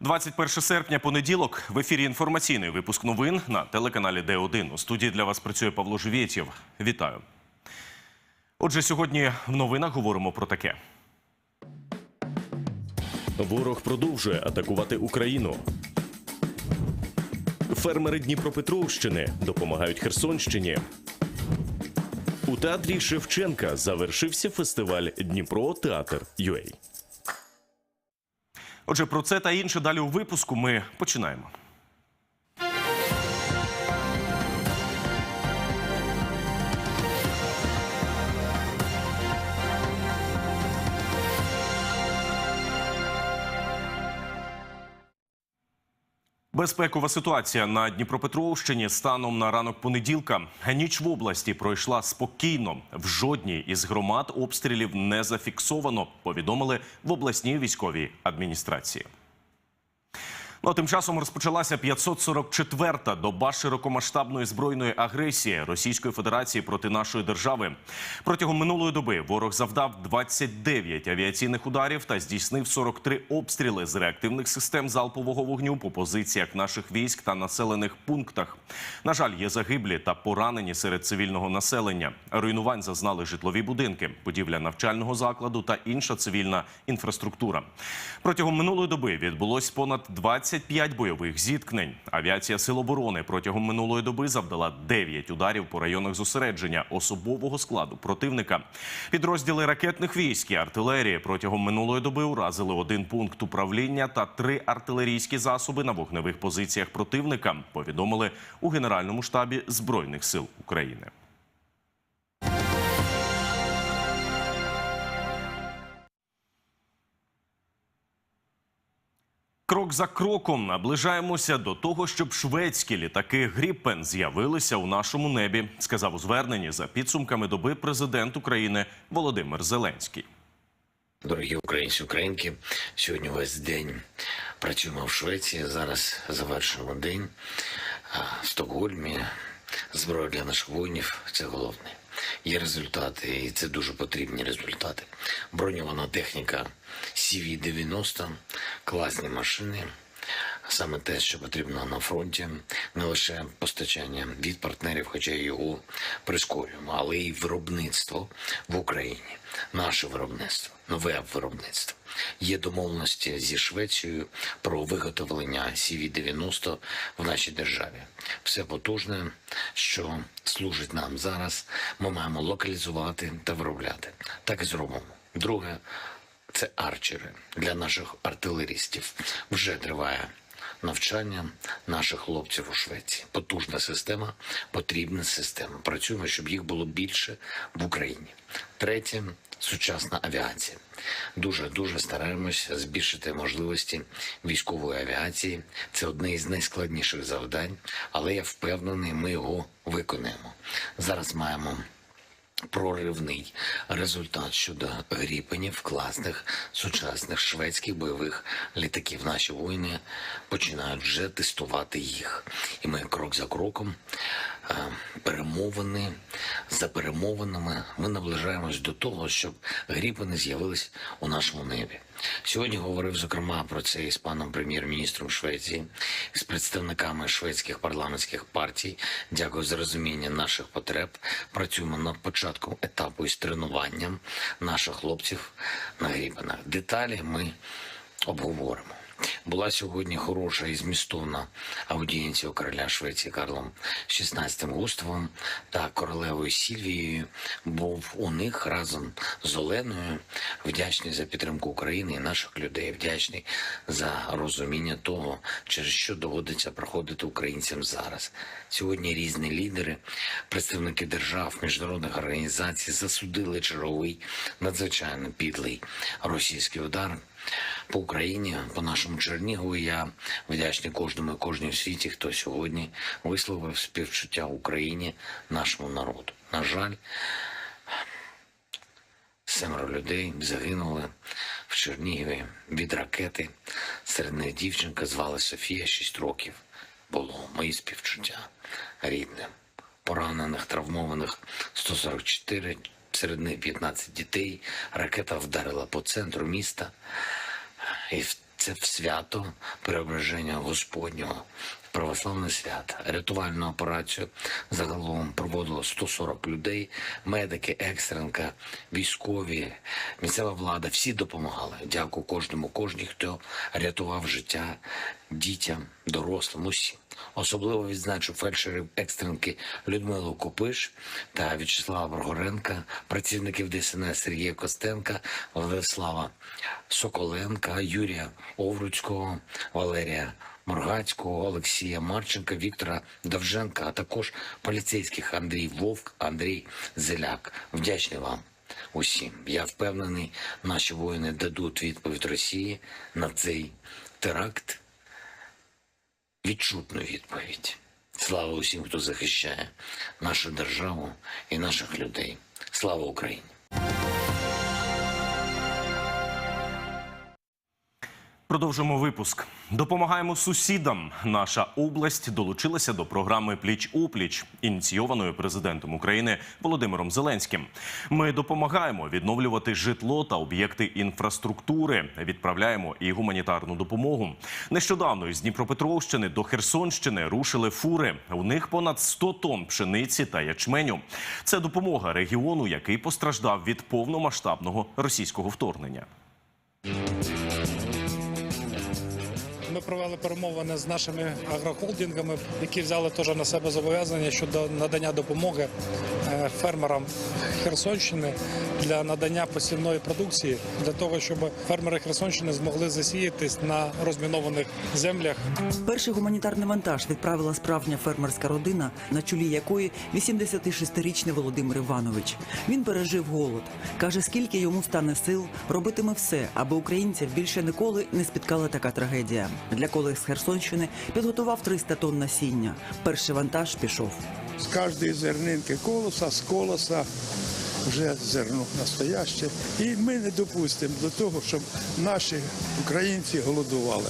21 серпня, понеділок, в ефірі інформаційний випуск новин на телеканалі Д1. У студії для вас працює Павло Живєтєв. Вітаю. Отже, сьогодні в новинах говоримо про таке. Ворог продовжує атакувати Україну. Фермери Дніпропетровщини допомагають Херсонщині. У театрі Шевченка завершився фестиваль Дніпро Театр UA. Отже, про це та інше далі у випуску ми починаємо. Безпекова ситуація на Дніпропетровщині станом на ранок понеділка. Ніч в області пройшла спокійно. В жодній із громад обстрілів не зафіксовано. Повідомили в обласній військовій адміністрації. Ну а тим часом розпочалася 544-та доба широкомасштабної збройної агресії Російської Федерації проти нашої держави. Протягом минулої доби ворог завдав 29 авіаційних ударів та здійснив 43 обстріли з реактивних систем залпового вогню по позиціях наших військ та населених пунктах. На жаль, є загиблі та поранені серед цивільного населення. Руйнувань зазнали житлові будинки, будівля навчального закладу та інша цивільна інфраструктура. Протягом минулої доби відбулось понад 25 бойових зіткнень. Авіація Сил оборони протягом минулої доби завдала 9 ударів по районах зосередження особового складу противника. Підрозділи ракетних військ і артилерії протягом минулої доби уразили один пункт управління та три артилерійські засоби на вогневих позиціях противника. Повідомили у Генеральному штабі Збройних сил України. Крок за кроком наближаємося до того, щоб шведські літаки Гріппен з'явилися у нашому небі, сказав у зверненні за підсумками доби президент України Володимир Зеленський. Дорогі українці, українки, сьогодні весь день працюємо в Швеції. Зараз завершуємо день в Стокгольмі. Зброя для наших воїнів це головне. Є результати, і це дуже потрібні результати. Броньована техніка CV-90, класні машини. Саме те, що потрібно на фронті, не лише постачання від партнерів, хоча його прискорюємо, але й виробництво в Україні, наше виробництво, нове виробництво. Є домовленості зі Швецією про виготовлення CV-90 в нашій державі. Все потужне, що служить нам зараз, ми маємо локалізувати та виробляти. Так і зробимо. Друге, це арчери для наших артилерістів. Вже триває навчання наших хлопців у Швеції. Потужна система, потрібна система. Працюємо, щоб їх було більше в Україні. Третє сучасна авіація. Дуже дуже стараємося збільшити можливості військової авіації. Це одне із найскладніших завдань, але я впевнений, ми його виконаємо. Зараз маємо проривний результат щодо гріпенів класних сучасних шведських бойових літаків. Наші воїни починають вже тестувати їх, і ми крок за кроком. е, Перемовини за перемовинами ми наближаємось до того, щоб гріпени з'явились у нашому небі. Сьогодні говорив зокрема про це із паном прем'єр-міністром Швеції, з представниками шведських парламентських партій. Дякую за розуміння наших потреб. Працюємо над початком етапу із тренуванням наших хлопців на гріпенах. Деталі ми обговоримо. Була сьогодні хороша і змістовна аудієнція короля Швеції Карлом XVI Густавом та королевою Сільвією. Був у них разом з Оленою. Вдячний за підтримку України і наших людей. Вдячний за розуміння того, через що доводиться проходити українцям зараз. Сьогодні різні лідери, представники держав, міжнародних організацій засудили черговий надзвичайно підлий російський удар по Україні, по нашому Чернігову. Я вдячний кожному і кожній в світі, хто сьогодні висловив співчуття Україні, нашому народу. На жаль, семеро людей загинули в Чернігові від ракети. Серед них дівчинка звали Софія, 6 років. Було мої співчуття рідним. Поранених, травмованих 144, серед них 15 дітей. Ракета вдарила по центру міста. І це в свято преображення Господнього. Православне свято, рятувальну операцію загалом проводило 140 людей, медики, екстренка, військові, місцева влада. Всі допомагали. Дякую кожному, кожній, хто рятував життя дітям, дорослим, усім. Особливо відзначу фельдшерів екстренки Людмилу Копиш та В'ячеслава Боргоренка, працівників ДСНС Сергія Костенка, Владислава Соколенка, Юрія Овруцького, Валерія Моргацького, Олексія Марченка, Віктора Довженка, а також поліцейських Андрій Вовк, Андрій Зеляк. Вдячний вам усім. Я впевнений, наші воїни дадуть відповідь Росії на цей теракт відчутну відповідь. Слава усім, хто захищає нашу державу і наших людей. Слава Україні! Продовжимо випуск. Допомагаємо сусідам. Наша область долучилася до програми Пліч опліч, ініційованої президентом України Володимиром Зеленським. Ми допомагаємо відновлювати житло та об'єкти інфраструктури. Відправляємо і гуманітарну допомогу. Нещодавно із Дніпропетровщини до Херсонщини рушили фури. У них понад 100 тонн пшениці та ячменю. Це допомога регіону, який постраждав від повномасштабного російського вторгнення. Ми провели перемовини з нашими агрохолдингами, які взяли теж на себе зобов'язання щодо надання допомоги е, фермерам Херсонщини для надання посівної продукції, для того, щоб фермери Херсонщини змогли засіятись на розмінованих землях. Перший гуманітарний вантаж відправила справжня фермерська родина, на чолі якої 86-річний Володимир Іванович. Він пережив голод. каже, скільки йому стане сил, робитиме все, аби українців більше ніколи не спіткала така трагедія. Для колег з Херсонщини підготував 300 тонн насіння. Перший вантаж пішов. з кожної зернинки колоса, з колоса вже зерно настояще. І ми не допустимо до того, щоб наші українці голодували.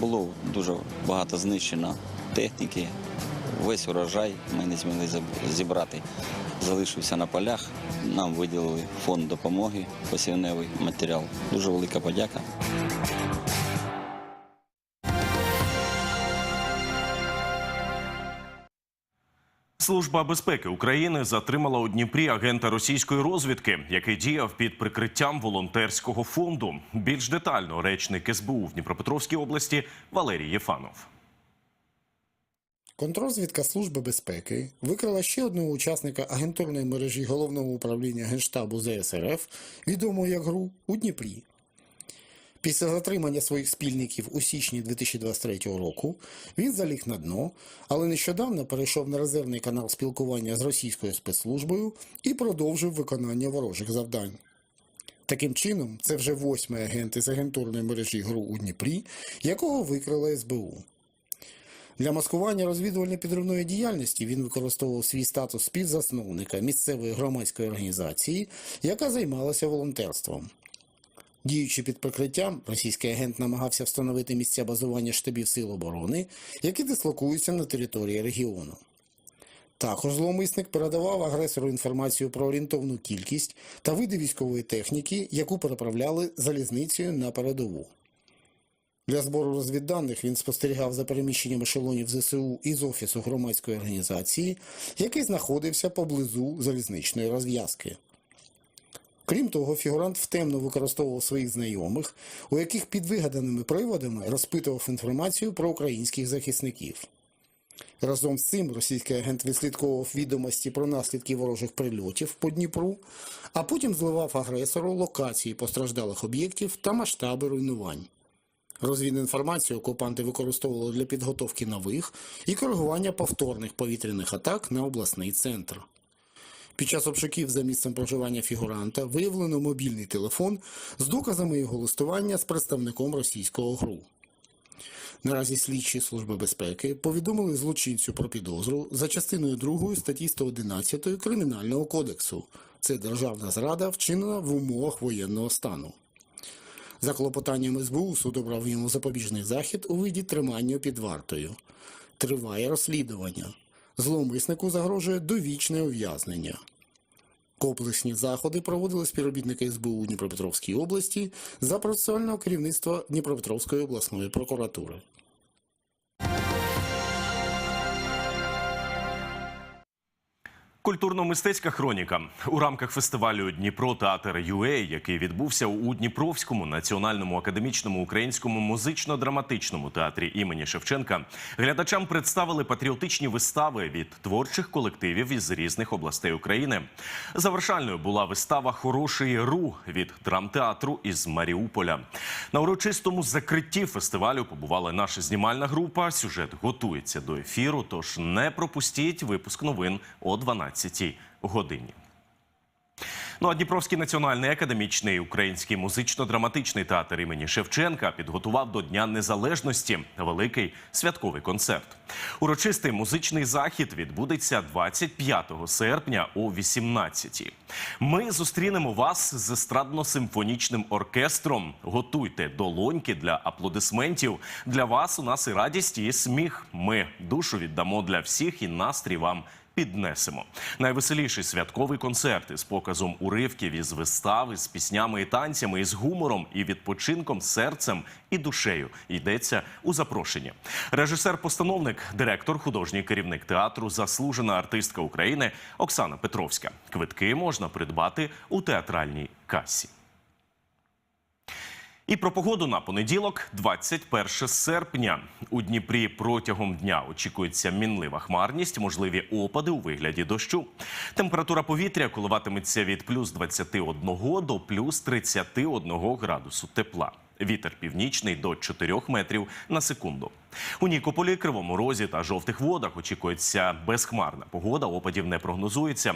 Було дуже багато знищено техніки. Весь урожай ми не змогли зібрати. Залишився на полях. Нам виділили фонд допомоги, посівневий матеріал. Дуже велика подяка. Служба безпеки України затримала у Дніпрі агента російської розвідки, який діяв під прикриттям волонтерського фонду. Більш детально речник СБУ в Дніпропетровській області Валерій Єфанов. Контрозвідка Служби безпеки викрила ще одного учасника агентурної мережі головного управління Генштабу ЗСРФ, відомого як ГРУ, у Дніпрі. Після затримання своїх спільників у січні 2023 року він заліг на дно, але нещодавно перейшов на резервний канал спілкування з російською спецслужбою і продовжив виконання ворожих завдань. Таким чином, це вже восьмий агент із агентурної мережі ГРУ у Дніпрі, якого викрила СБУ. Для маскування розвідувально-підривної діяльності він використовував свій статус співзасновника місцевої громадської організації, яка займалася волонтерством. Діючи під прикриттям, російський агент намагався встановити місця базування штабів сил оборони, які дислокуються на території регіону. Також зловмисник передавав агресору інформацію про орієнтовну кількість та види військової техніки, яку переправляли залізницею на передову. Для збору розвідданих він спостерігав за переміщенням ешелонів ЗСУ із офісу громадської організації, який знаходився поблизу залізничної розв'язки. Крім того, фігурант втемно використовував своїх знайомих, у яких під вигаданими приводами розпитував інформацію про українських захисників. Разом з цим російський агент відслідковував відомості про наслідки ворожих прильотів по Дніпру, а потім зливав агресору локації постраждалих об'єктів та масштаби руйнувань. Розвідінформацію окупанти використовували для підготовки нових і коригування повторних повітряних атак на обласний центр. Під час обшуків за місцем проживання фігуранта виявлено мобільний телефон з доказами його листування з представником російського ГРУ. Наразі слідчі Служби безпеки повідомили злочинцю про підозру за частиною 2 статті 111 Кримінального кодексу. Це державна зрада, вчинена в умовах воєнного стану. За клопотанням СБУ суд обрав йому запобіжний захід у виді тримання під вартою. Триває розслідування. Зловмиснику загрожує довічне ув'язнення. Комплексні заходи проводили співробітники СБУ Дніпропетровській області за процесуального керівництва Дніпропетровської обласної прокуратури. Культурно-мистецька хроніка у рамках фестивалю Дніпро Театр ЮЕ, який відбувся у Дніпровському національному академічному українському музично-драматичному театрі імені Шевченка, глядачам представили патріотичні вистави від творчих колективів із різних областей України. Завершальною була вистава Хороший ру від драмтеатру із Маріуполя. На урочистому закритті фестивалю побувала наша знімальна група. Сюжет готується до ефіру. Тож не пропустіть випуск новин о 12 годині. Ну а Дніпровський національний академічний український музично-драматичний театр імені Шевченка підготував до Дня Незалежності великий святковий концерт. Урочистий музичний захід відбудеться 25 серпня о 18 Ми зустрінемо вас з естрадно-симфонічним оркестром. Готуйте долоньки для аплодисментів. Для вас у нас і радість, і сміх. Ми душу віддамо для всіх і настрій вам піднесемо. Найвеселіший святковий концерт із показом уривків із вистави, з піснями і танцями, із гумором і відпочинком, серцем і душею йдеться у запрошенні. Режисер-постановник, директор, художній керівник театру, заслужена артистка України Оксана Петровська. Квитки можна придбати у театральній касі. І про погоду на понеділок, 21 серпня. У Дніпрі протягом дня очікується мінлива хмарність, можливі опади у вигляді дощу. Температура повітря коливатиметься від плюс 21 до плюс 31 градусу тепла. Вітер північний до 4 метрів на секунду. У Нікополі, Кривому Розі та жовтих водах очікується безхмарна погода. Опадів не прогнозується.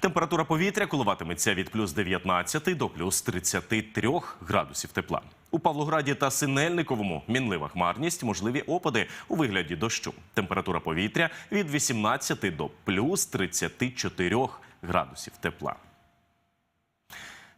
Температура повітря коливатиметься від плюс 19 до плюс 33 градусів тепла. У Павлограді та Синельниковому мінлива хмарність, можливі опади у вигляді дощу. Температура повітря від 18 до плюс 34 градусів тепла.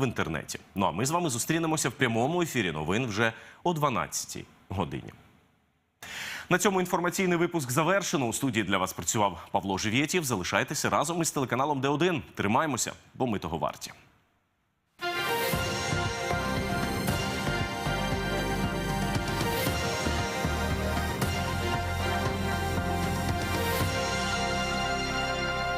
в інтернеті. Ну а ми з вами зустрінемося в прямому ефірі новин вже о 12 годині. На цьому інформаційний випуск завершено. У студії для вас працював Павло Живєтів. Залишайтеся разом із телеканалом Д1. Тримаємося, бо ми того варті.